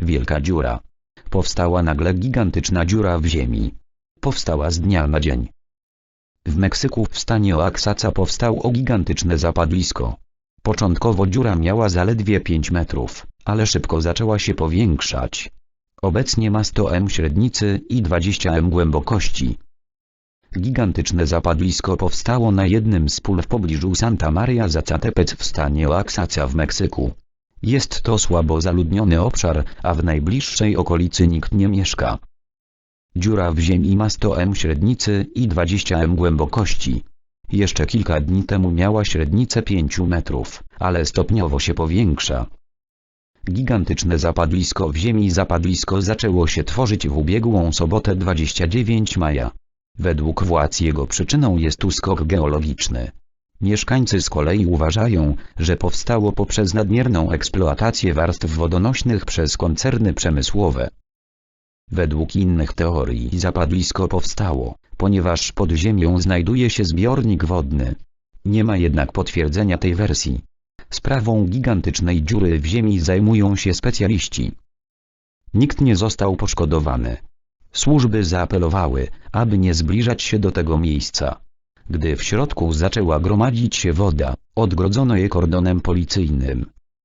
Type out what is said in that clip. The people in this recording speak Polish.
Wielka dziura. Powstała nagle gigantyczna dziura w ziemi. Powstała z dnia na dzień. W Meksyku w stanie Oaxaca powstało gigantyczne zapadlisko. Początkowo dziura miała zaledwie 5 metrów, ale szybko zaczęła się powiększać. Obecnie ma 100 m średnicy i 20 m głębokości. Gigantyczne zapadlisko powstało na jednym z pól w pobliżu Santa Maria Zacatepec w stanie Oaxaca w Meksyku. Jest to słabo zaludniony obszar, a w najbliższej okolicy nikt nie mieszka. Dziura w ziemi ma 100 m średnicy i 20 m głębokości. Jeszcze kilka dni temu miała średnicę 5 metrów, ale stopniowo się powiększa. Gigantyczne zapadlisko w ziemi zapadlisko zaczęło się tworzyć w ubiegłą sobotę 29 maja. Według władz jego przyczyną jest uskok geologiczny. Mieszkańcy z kolei uważają, że powstało poprzez nadmierną eksploatację warstw wodonośnych przez koncerny przemysłowe. Według innych teorii zapadlisko powstało, ponieważ pod ziemią znajduje się zbiornik wodny. Nie ma jednak potwierdzenia tej wersji. Sprawą gigantycznej dziury w ziemi zajmują się specjaliści. Nikt nie został poszkodowany. Służby zaapelowały, aby nie zbliżać się do tego miejsca. Gdy w środku zaczęła gromadzić się woda, odgrodzono je kordonem policyjnym.